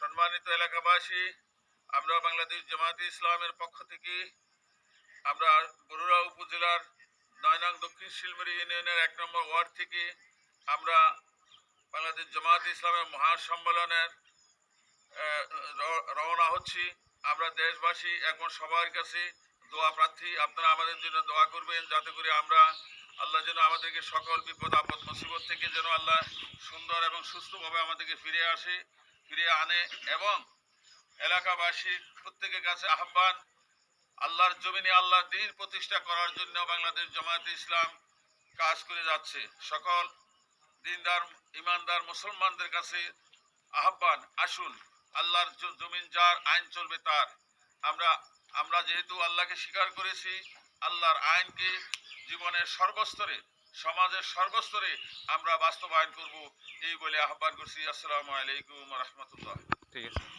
সম্মানিত এলাকাবাসী, আমরা বাংলাদেশ জামায়াতে ইসলামের পক্ষ থেকে আমরা বরুড়া উপজেলার নয় নং দক্ষিণ শিলমুড়ি ইউনিয়নের এক নম্বর ওয়ার্ড থেকে আমরা বাংলাদেশ জামায়াতে ইসলামের মহাসম্মেলনের রওনা হচ্ছি। আমরা দেশবাসী, এখন সবার কাছে দোয়া প্রার্থী। আপনারা আমাদের জন্য দোয়া করবেন যাতে করে আমরা আল্লাহ যেন আমাদেরকে সকল বিপদ আপদ, মুসিবত থেকে যেন আল্লাহ সুন্দর এবং সুস্থভাবে আমাদেরকে ফিরে আসে, ফিরে আনে এবং এলাকাবাসীর প্রত্যেকের কাছে আহ্বান, আল্লাহর জমিনে আল্লাহর দিন প্রতিষ্ঠা করার জন্য বাংলাদেশ জামায়াতে ইসলাম কাজ করে যাচ্ছে। সকল দিনদার, ইমানদার মুসলমানদের কাছে আহ্বান, আসুন, আল্লাহর জমিন যার আইন চলবে তার। আমরা আমরা যেহেতু আল্লাহকে স্বীকার করেছি, আল্লাহর আইনকে জীবনের সর্বস্তরে সমাজের সর্বস্তরে আমরা বাস্তবায়ন করব এই বলে আহ্বান করছি। আসসালামু আলাইকুম রহমতুল্লাহ। ঠিক আছে।